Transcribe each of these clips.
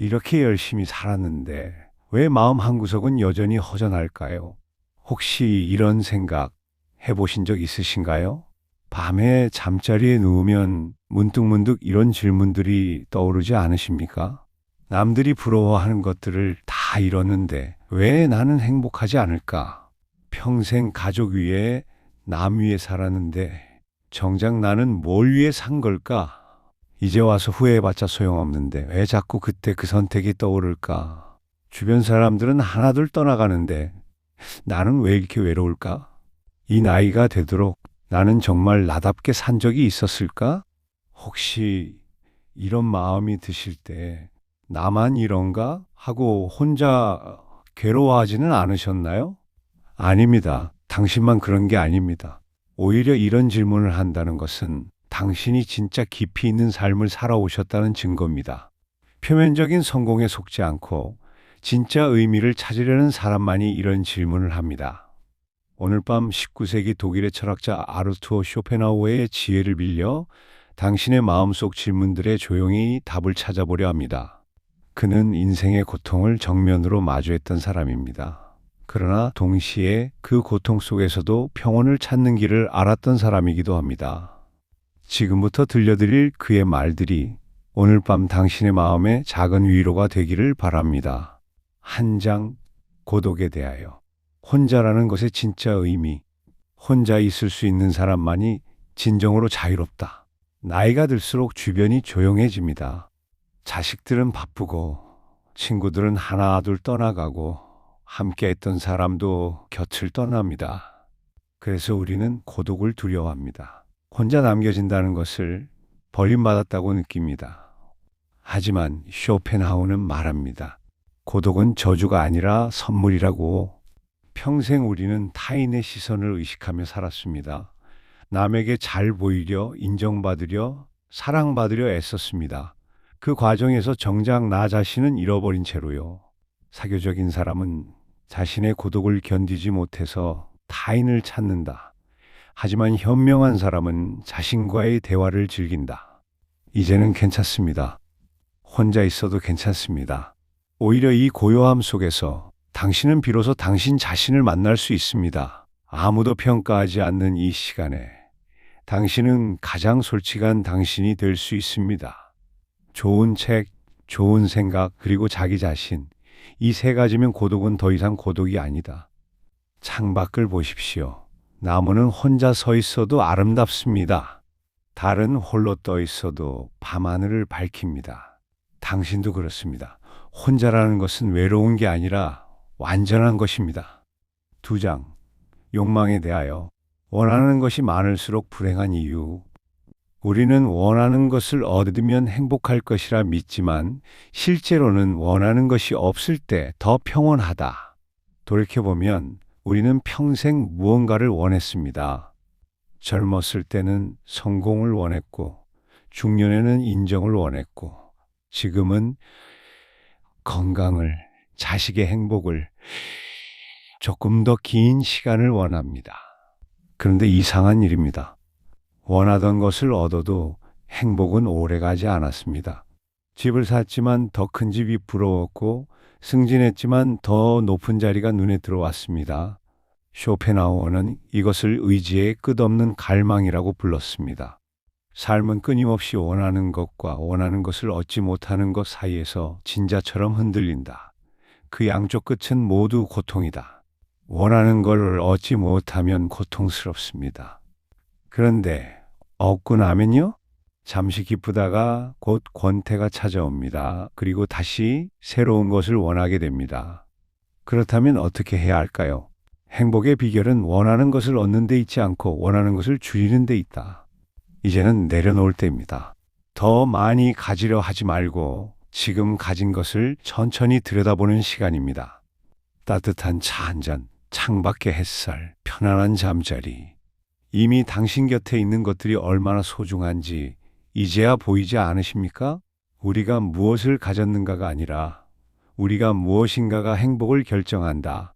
이렇게 열심히 살았는데 왜 마음 한구석은 여전히 허전할까요? 혹시 이런 생각 해보신 적 있으신가요? 밤에 잠자리에 누우면 문득문득 이런 질문들이 떠오르지 않으십니까? 남들이 부러워하는 것들을 다 이뤘는데 왜 나는 행복하지 않을까? 평생 가족 위에 남 위에 살았는데 정작 나는 뭘 위해 산 걸까? 이제 와서 후회해봤자 소용없는데 왜 자꾸 그때 그 선택이 떠오를까? 주변 사람들은 하나둘 떠나가는데 나는 왜 이렇게 외로울까? 이 나이가 되도록 나는 정말 나답게 산 적이 있었을까? 혹시 이런 마음이 드실 때 나만 이런가? 하고 혼자 괴로워하지는 않으셨나요? 아닙니다. 당신만 그런 게 아닙니다. 오히려 이런 질문을 한다는 것은 당신이 진짜 깊이 있는 삶을 살아오셨다는 증거입니다. 표면적인 성공에 속지 않고 진짜 의미를 찾으려는 사람만이 이런 질문을 합니다. 오늘 밤 19세기 독일의 철학자 아르투어 쇼펜하우어의 지혜를 빌려 당신의 마음속 질문들에 조용히 답을 찾아보려 합니다. 그는 인생의 고통을 정면으로 마주했던 사람입니다. 그러나 동시에 그 고통 속에서도 평온을 찾는 길을 알았던 사람이기도 합니다. 지금부터 들려드릴 그의 말들이 오늘 밤 당신의 마음에 작은 위로가 되기를 바랍니다. 한 장 고독에 대하여 혼자라는 것의 진짜 의미 혼자 있을 수 있는 사람만이 진정으로 자유롭다. 나이가 들수록 주변이 조용해집니다. 자식들은 바쁘고 친구들은 하나둘 떠나가고 함께 했던 사람도 곁을 떠납니다. 그래서 우리는 고독을 두려워합니다. 혼자 남겨진다는 것을 버림받았다고 느낍니다. 하지만 쇼펜하우는 말합니다. 고독은 저주가 아니라 선물이라고 평생 우리는 타인의 시선을 의식하며 살았습니다. 남에게 잘 보이려, 인정받으려, 사랑받으려 애썼습니다. 그 과정에서 정작 나 자신은 잃어버린 채로요. 사교적인 사람은 자신의 고독을 견디지 못해서 타인을 찾는다. 하지만 현명한 사람은 자신과의 대화를 즐긴다. 이제는 괜찮습니다. 혼자 있어도 괜찮습니다. 오히려 이 고요함 속에서 당신은 비로소 당신 자신을 만날 수 있습니다. 아무도 평가하지 않는 이 시간에 당신은 가장 솔직한 당신이 될 수 있습니다. 좋은 책, 좋은 생각, 그리고 자기 자신. 이 세 가지면 고독은 더 이상 고독이 아니다. 창밖을 보십시오. 나무는 혼자 서 있어도 아름답습니다. 달은 홀로 떠 있어도 밤하늘을 밝힙니다. 당신도 그렇습니다. 혼자라는 것은 외로운 게 아니라 완전한 것입니다. 두 장. 욕망에 대하여 원하는 것이 많을수록 불행한 이유. 우리는 원하는 것을 얻으면 행복할 것이라 믿지만 실제로는 원하는 것이 없을 때 더 평온하다. 돌이켜보면 우리는 평생 무언가를 원했습니다. 젊었을 때는 성공을 원했고, 중년에는 인정을 원했고, 지금은 건강을, 자식의 행복을, 조금 더 긴 시간을 원합니다. 그런데 이상한 일입니다. 원하던 것을 얻어도 행복은 오래 가지 않았습니다. 집을 샀지만 더 큰 집이 부러웠고 승진했지만 더 높은 자리가 눈에 들어왔습니다. 쇼펜하우어는 이것을 의지의 끝없는 갈망이라고 불렀습니다. 삶은 끊임없이 원하는 것과 원하는 것을 얻지 못하는 것 사이에서 진자처럼 흔들린다. 그 양쪽 끝은 모두 고통이다. 원하는 걸 얻지 못하면 고통스럽습니다. 그런데 얻고 나면요? 잠시 기쁘다가 곧 권태가 찾아옵니다. 그리고 다시 새로운 것을 원하게 됩니다. 그렇다면 어떻게 해야 할까요? 행복의 비결은 원하는 것을 얻는 데 있지 않고 원하는 것을 줄이는 데 있다. 이제는 내려놓을 때입니다. 더 많이 가지려 하지 말고 지금 가진 것을 천천히 들여다보는 시간입니다. 따뜻한 차 한 잔, 창밖의 햇살, 편안한 잠자리. 이미 당신 곁에 있는 것들이 얼마나 소중한지 이제야 보이지 않으십니까? 우리가 무엇을 가졌는가가 아니라 우리가 무엇인가가 행복을 결정한다.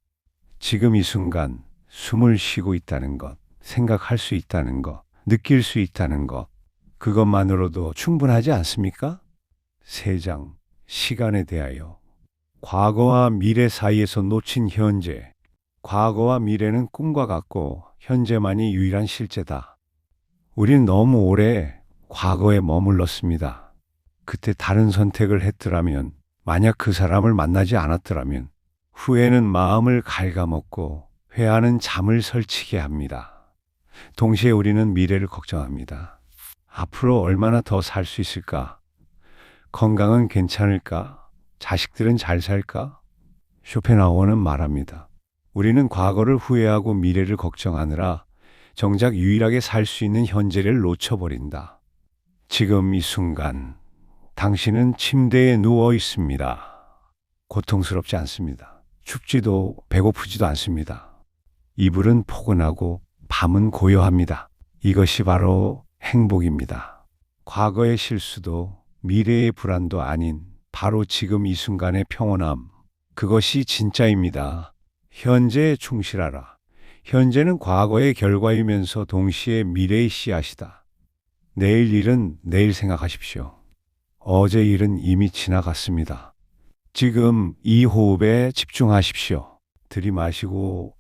지금 이 순간 숨을 쉬고 있다는 것, 생각할 수 있다는 것, 느낄 수 있다는 것, 그것만으로도 충분하지 않습니까? 세 장, 시간에 대하여. 과거와 미래 사이에서 놓친 현재. 과거와 미래는 꿈과 같고 현재만이 유일한 실제다. 우린 너무 오래 과거에 머물렀습니다. 그때 다른 선택을 했더라면, 만약 그 사람을 만나지 않았더라면, 후회는 마음을 갉아먹고 회하는 잠을 설치게 합니다. 동시에 우리는 미래를 걱정합니다. 앞으로 얼마나 더 살 수 있을까? 건강은 괜찮을까? 자식들은 잘 살까? 쇼펜하우어는 말합니다. 우리는 과거를 후회하고 미래를 걱정하느라 정작 유일하게 살 수 있는 현재를 놓쳐버린다. 지금 이 순간, 당신은 침대에 누워 있습니다. 고통스럽지 않습니다. 춥지도 배고프지도 않습니다. 이불은 포근하고 밤은 고요합니다. 이것이 바로 행복입니다. 과거의 실수도 미래의 불안도 아닌 바로 지금 이 순간의 평온함. 그것이 진짜입니다. 현재에 충실하라. 현재는 과거의 결과이면서 동시에 미래의 씨앗이다. 내일 일은 내일 생각하십시오. 어제 일은 이미 지나갔습니다. 지금 이 호흡에 집중하십시오. 들이마시고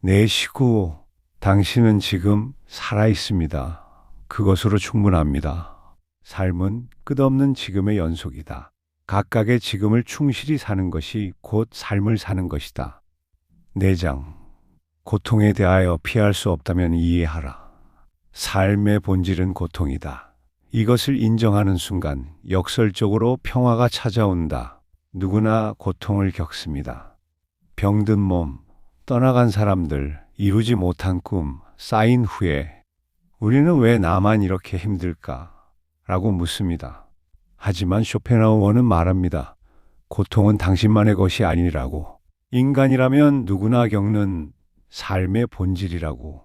내쉬고 당신은 지금 살아 있습니다. 그것으로 충분합니다. 삶은 끝없는 지금의 연속이다. 각각의 지금을 충실히 사는 것이 곧 삶을 사는 것이다. 내장. 고통에 대하여 피할 수 없다면 이해하라. 삶의 본질은 고통이다. 이것을 인정하는 순간 역설적으로 평화가 찾아온다. 누구나 고통을 겪습니다. 병든 몸, 떠나간 사람들, 이루지 못한 꿈, 쌓인 후에 우리는 왜 나만 이렇게 힘들까? 라고 묻습니다. 하지만 쇼펜하우어는 말합니다. 고통은 당신만의 것이 아니라고. 인간이라면 누구나 겪는 삶의 본질이라고.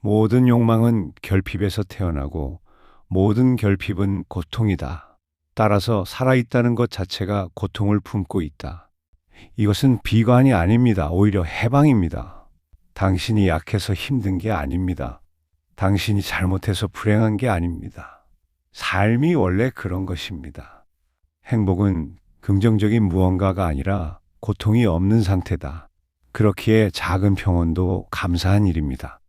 모든 욕망은 결핍에서 태어나고 모든 결핍은 고통이다. 따라서 살아있다는 것 자체가 고통을 품고 있다. 이것은 비관이 아닙니다. 오히려 해방입니다. 당신이 약해서 힘든 게 아닙니다. 당신이 잘못해서 불행한 게 아닙니다. 삶이 원래 그런 것입니다. 행복은 긍정적인 무언가가 아니라 고통이 없는 상태다. 그렇기에 작은 평온도 감사한 일입니다.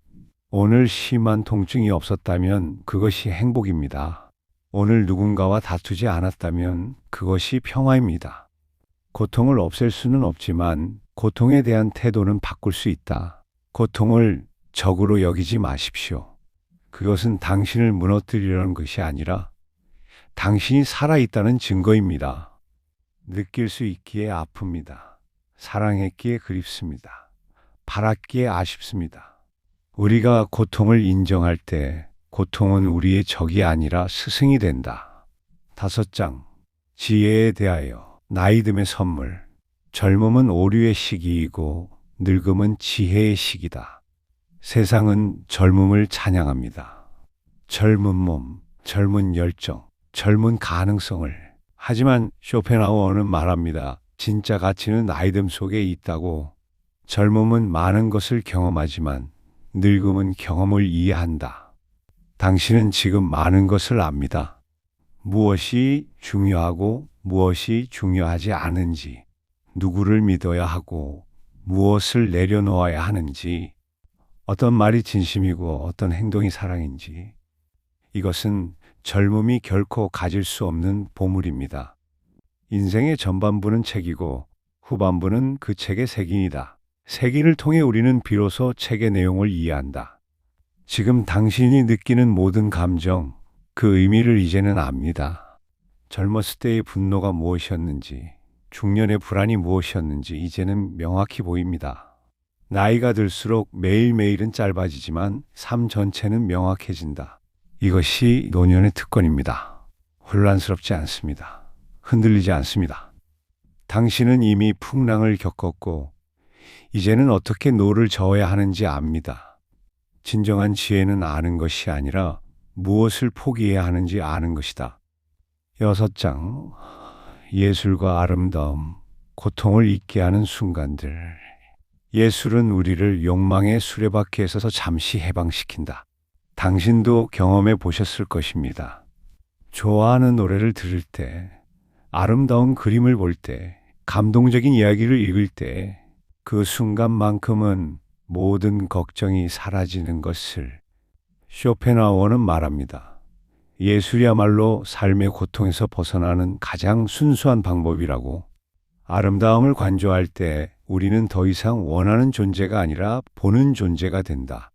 오늘 심한 통증이 없었다면 그것이 행복입니다. 오늘 누군가와 다투지 않았다면 그것이 평화입니다. 고통을 없앨 수는 없지만 고통에 대한 태도는 바꿀 수 있다. 고통을 적으로 여기지 마십시오. 그것은 당신을 무너뜨리려는 것이 아니라 당신이 살아있다는 증거입니다. 느낄 수 있기에 아픕니다. 사랑했기에 그립습니다. 바랐기에 아쉽습니다. 우리가 고통을 인정할 때 고통은 우리의 적이 아니라 스승이 된다. 다섯 장. 지혜에 대하여 나이 듦의 선물. 젊음은 오류의 시기이고 늙음은 지혜의 시기다. 세상은 젊음을 찬양합니다. 젊은 몸, 젊은 열정, 젊은 가능성을. 하지만 쇼펜하우어는 말합니다. 진짜 가치는 나이듦 속에 있다고. 젊음은 많은 것을 경험하지만 늙음은 경험을 이해한다. 당신은 지금 많은 것을 압니다. 무엇이 중요하고 무엇이 중요하지 않은지, 누구를 믿어야 하고 무엇을 내려놓아야 하는지, 어떤 말이 진심이고 어떤 행동이 사랑인지, 이것은 젊음이 결코 가질 수 없는 보물입니다. 인생의 전반부는 책이고 후반부는 그 책의 색인이다. 색인을 통해 우리는 비로소 책의 내용을 이해한다. 지금 당신이 느끼는 모든 감정, 그 의미를 이제는 압니다. 젊었을 때의 분노가 무엇이었는지, 중년의 불안이 무엇이었는지 이제는 명확히 보입니다. 나이가 들수록 매일매일은 짧아지지만 삶 전체는 명확해진다. 이것이 노년의 특권입니다. 혼란스럽지 않습니다. 흔들리지 않습니다. 당신은 이미 풍랑을 겪었고, 이제는 어떻게 노를 저어야 하는지 압니다. 진정한 지혜는 아는 것이 아니라 무엇을 포기해야 하는지 아는 것이다. 여섯 장. 예술과 아름다움, 고통을 잊게 하는 순간들. 예술은 우리를 욕망의 수레바퀴에서 잠시 해방시킨다. 당신도 경험해 보셨을 것입니다. 좋아하는 노래를 들을 때 아름다운 그림을 볼 때, 감동적인 이야기를 읽을 때, 그 순간만큼은 모든 걱정이 사라지는 것을 쇼펜하우어는 말합니다. 예술이야말로 삶의 고통에서 벗어나는 가장 순수한 방법이라고. 아름다움을 관조할 때 우리는 더 이상 원하는 존재가 아니라 보는 존재가 된다.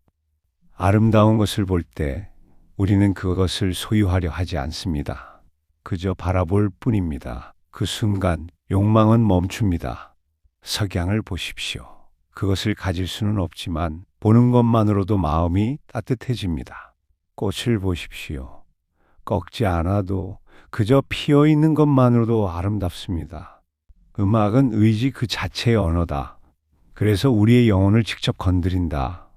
아름다운 것을 볼 때 우리는 그것을 소유하려 하지 않습니다. 그저 바라볼 뿐입니다. 그 순간 욕망은 멈춥니다. 석양을 보십시오. 그것을 가질 수는 없지만 보는 것만으로도 마음이 따뜻해집니다. 꽃을 보십시오. 꺾지 않아도 그저 피어 있는 것만으로도 아름답습니다. 음악은 의지 그 자체의 언어다. 그래서 우리의 영혼을 직접 건드린다.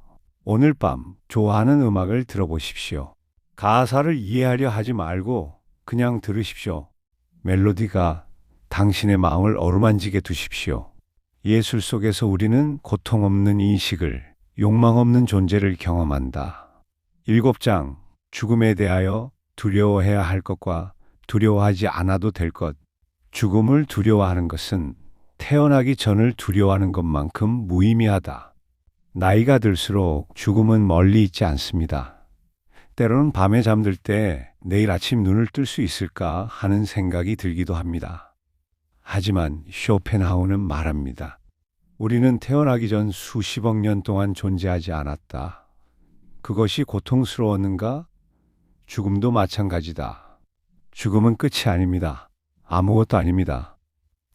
오늘 밤 좋아하는 음악을 들어보십시오. 가사를 이해하려 하지 말고 그냥 들으십시오. 멜로디가 당신의 마음을 어루만지게 두십시오. 예술 속에서 우리는 고통 없는 인식을, 욕망 없는 존재를 경험한다. 일곱 장, 죽음에 대하여 두려워해야 할 것과 두려워하지 않아도 될 것. 죽음을 두려워하는 것은 태어나기 전을 두려워하는 것만큼 무의미하다. 나이가 들수록 죽음은 멀리 있지 않습니다. 때로는 밤에 잠들 때 내일 아침 눈을 뜰 수 있을까 하는 생각이 들기도 합니다. 하지만 쇼펜하우는 말합니다. 우리는 태어나기 전 수십억 년 동안 존재하지 않았다. 그것이 고통스러웠는가? 죽음도 마찬가지다. 죽음은 끝이 아닙니다. 아무것도 아닙니다.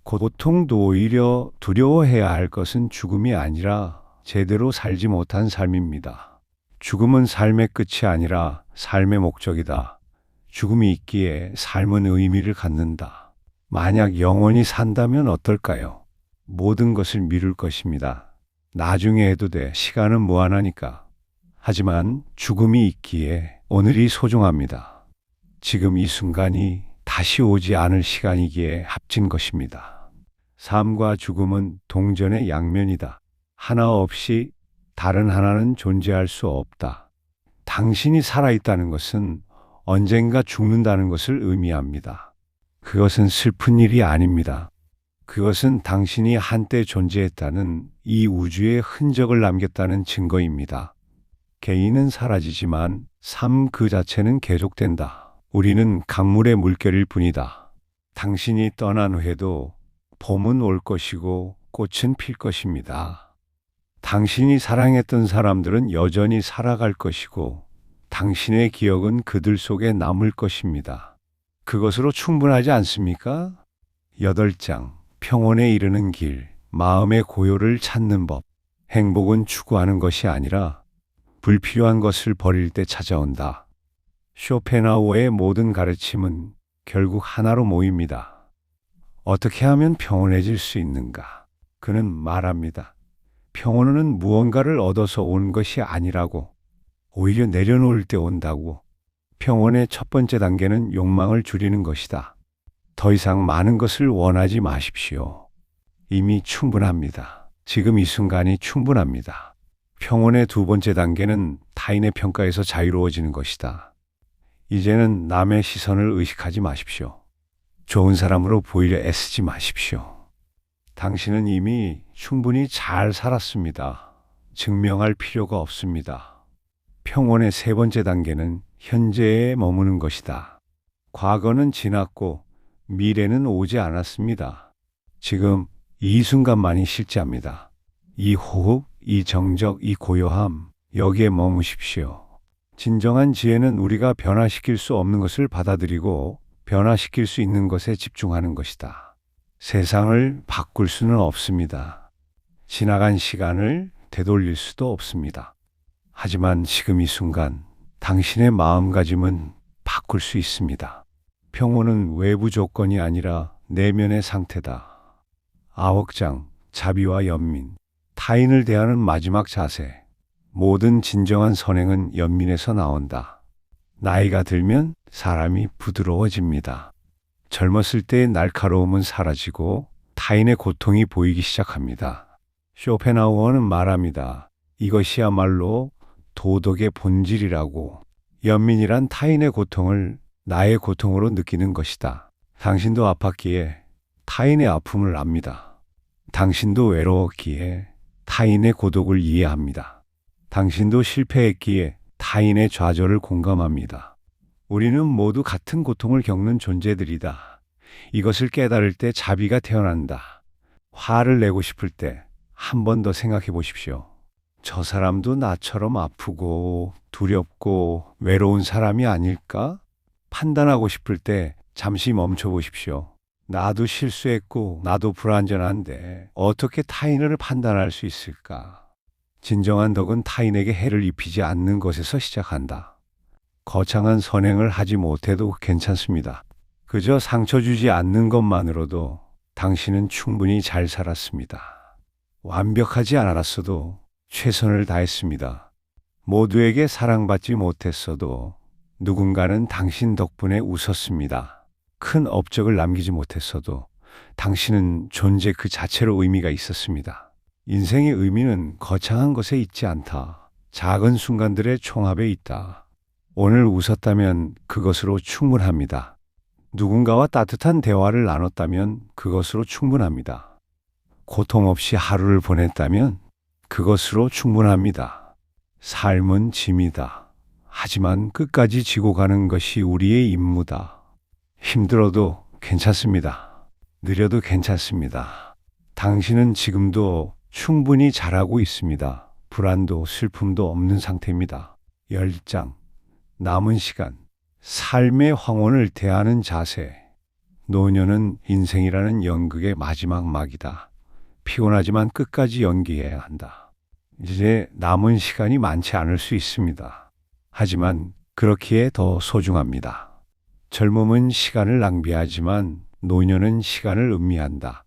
고통도 오히려 두려워해야 할 것은 죽음이 아니라 제대로 살지 못한 삶입니다. 죽음은 삶의 끝이 아니라 삶의 목적이다. 죽음이 있기에 삶은 의미를 갖는다. 만약 영원히 산다면 어떨까요? 모든 것을 미룰 것입니다. 나중에 해도 돼. 시간은 무한하니까. 하지만 죽음이 있기에 오늘이 소중합니다. 지금 이 순간이 다시 오지 않을 시간이기에 합친 것입니다. 삶과 죽음은 동전의 양면이다. 하나 없이 다른 하나는 존재할 수 없다. 당신이 살아있다는 것은 언젠가 죽는다는 것을 의미합니다. 그것은 슬픈 일이 아닙니다. 그것은 당신이 한때 존재했다는 이 우주의 흔적을 남겼다는 증거입니다. 개인은 사라지지만 삶 그 자체는 계속된다. 우리는 강물의 물결일 뿐이다. 당신이 떠난 후에도 봄은 올 것이고 꽃은 필 것입니다. 당신이 사랑했던 사람들은 여전히 살아갈 것이고 당신의 기억은 그들 속에 남을 것입니다. 그것으로 충분하지 않습니까? 여덟 장 평온에 이르는 길, 마음의 고요를 찾는 법. 행복은 추구하는 것이 아니라 불필요한 것을 버릴 때 찾아온다. 쇼펜하우어의 모든 가르침은 결국 하나로 모입니다. 어떻게 하면 평온해질 수 있는가? 그는 말합니다. 평온은 무언가를 얻어서 온 것이 아니라고, 오히려 내려놓을 때 온다고. 평온의 첫 번째 단계는 욕망을 줄이는 것이다. 더 이상 많은 것을 원하지 마십시오. 이미 충분합니다. 지금 이 순간이 충분합니다. 평온의 두 번째 단계는 타인의 평가에서 자유로워지는 것이다. 이제는 남의 시선을 의식하지 마십시오. 좋은 사람으로 보이려 애쓰지 마십시오. 당신은 이미 충분히 잘 살았습니다. 증명할 필요가 없습니다. 평온의 세 번째 단계는 현재에 머무는 것이다. 과거는 지났고 미래는 오지 않았습니다. 지금 이 순간만이 실제합니다. 이 호흡, 이 정적, 이 고요함, 여기에 머무십시오. 진정한 지혜는 우리가 변화시킬 수 없는 것을 받아들이고 변화시킬 수 있는 것에 집중하는 것이다. 세상을 바꿀 수는 없습니다. 지나간 시간을 되돌릴 수도 없습니다. 하지만 지금 이 순간 당신의 마음가짐은 바꿀 수 있습니다. 평온은 외부 조건이 아니라 내면의 상태다. 아홉장, 자비와 연민, 타인을 대하는 마지막 자세. 모든 진정한 선행은 연민에서 나온다. 나이가 들면 사람이 부드러워집니다. 젊었을 때의 날카로움은 사라지고 타인의 고통이 보이기 시작합니다. 쇼펜하우어는 말합니다. 이것이야말로 도덕의 본질이라고. 연민이란 타인의 고통을 나의 고통으로 느끼는 것이다. 당신도 아팠기에 타인의 아픔을 압니다. 당신도 외로웠기에 타인의 고독을 이해합니다. 당신도 실패했기에 타인의 좌절을 공감합니다. 우리는 모두 같은 고통을 겪는 존재들이다. 이것을 깨달을 때 자비가 태어난다. 화를 내고 싶을 때 한 번 더 생각해 보십시오. 저 사람도 나처럼 아프고 두렵고 외로운 사람이 아닐까? 판단하고 싶을 때 잠시 멈춰 보십시오. 나도 실수했고 나도 불완전한데 어떻게 타인을 판단할 수 있을까? 진정한 덕은 타인에게 해를 입히지 않는 것에서 시작한다. 거창한 선행을 하지 못해도 괜찮습니다. 그저 상처 주지 않는 것만으로도 당신은 충분히 잘 살았습니다. 완벽하지 않았어도 최선을 다했습니다. 모두에게 사랑받지 못했어도 누군가는 당신 덕분에 웃었습니다. 큰 업적을 남기지 못했어도 당신은 존재 그 자체로 의미가 있었습니다. 인생의 의미는 거창한 것에 있지 않다. 작은 순간들의 총합에 있다. 오늘 웃었다면 그것으로 충분합니다. 누군가와 따뜻한 대화를 나눴다면 그것으로 충분합니다. 고통 없이 하루를 보냈다면 그것으로 충분합니다. 삶은 짐이다. 하지만 끝까지 지고 가는 것이 우리의 임무다. 힘들어도 괜찮습니다. 느려도 괜찮습니다. 당신은 지금도 충분히 잘하고 있습니다. 불안도 슬픔도 없는 상태입니다. 열장, 남은 시간, 삶의 황혼을 대하는 자세. 노년은 인생이라는 연극의 마지막 막이다. 피곤하지만 끝까지 연기해야 한다. 이제 남은 시간이 많지 않을 수 있습니다. 하지만 그렇기에 더 소중합니다. 젊음은 시간을 낭비하지만 노년은 시간을 음미한다.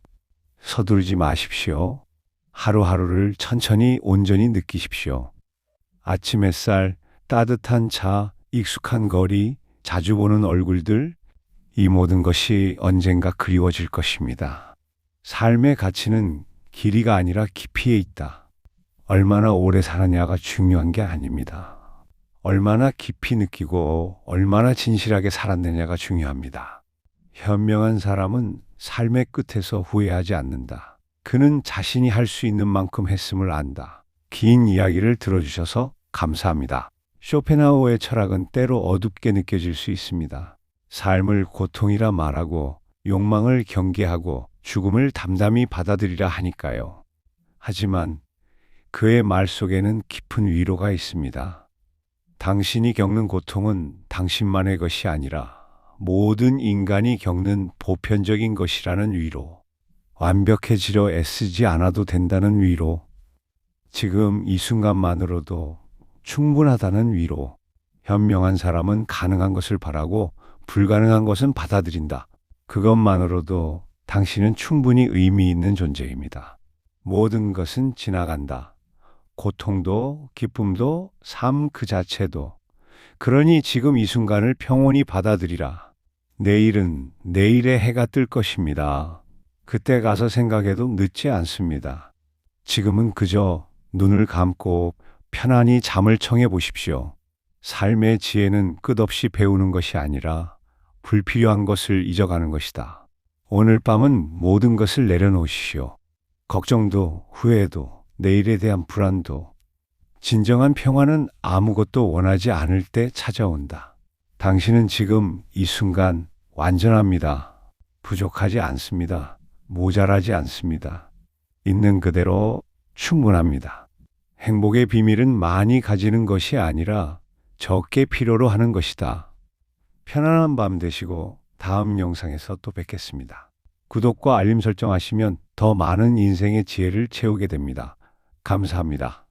서두르지 마십시오. 하루하루를 천천히 온전히 느끼십시오. 아침 햇살, 따뜻한 차, 익숙한 거리, 자주 보는 얼굴들, 이 모든 것이 언젠가 그리워질 것입니다. 삶의 가치는 길이가 아니라 깊이에 있다. 얼마나 오래 살았냐가 중요한 게 아닙니다. 얼마나 깊이 느끼고 얼마나 진실하게 살았느냐가 중요합니다. 현명한 사람은 삶의 끝에서 후회하지 않는다. 그는 자신이 할 수 있는 만큼 했음을 안다. 긴 이야기를 들어주셔서 감사합니다. 쇼펜하우어의 철학은 때로 어둡게 느껴질 수 있습니다. 삶을 고통이라 말하고 욕망을 경계하고 죽음을 담담히 받아들이라 하니까요. 하지만 그의 말 속에는 깊은 위로가 있습니다. 당신이 겪는 고통은 당신만의 것이 아니라 모든 인간이 겪는 보편적인 것이라는 위로. 완벽해지려 애쓰지 않아도 된다는 위로. 지금 이 순간만으로도 충분하다는 위로. 현명한 사람은 가능한 것을 바라고 불가능한 것은 받아들인다. 그것만으로도 당신은 충분히 의미 있는 존재입니다. 모든 것은 지나간다. 고통도, 기쁨도, 삶 그 자체도. 그러니 지금 이 순간을 평온히 받아들이라. 내일은 내일의 해가 뜰 것입니다. 그때 가서 생각해도 늦지 않습니다. 지금은 그저 눈을 감고 편안히 잠을 청해 보십시오. 삶의 지혜는 끝없이 배우는 것이 아니라 불필요한 것을 잊어가는 것이다. 오늘 밤은 모든 것을 내려놓으시오. 걱정도, 후회도, 내일에 대한 불안도. 진정한 평화는 아무것도 원하지 않을 때 찾아온다. 당신은 지금 이 순간 완전합니다. 부족하지 않습니다. 모자라지 않습니다. 있는 그대로 충분합니다. 행복의 비밀은 많이 가지는 것이 아니라 적게 필요로 하는 것이다. 편안한 밤 되시고 다음 영상에서 또 뵙겠습니다. 구독과 알림 설정하시면 더 많은 인생의 지혜를 채우게 됩니다. 감사합니다.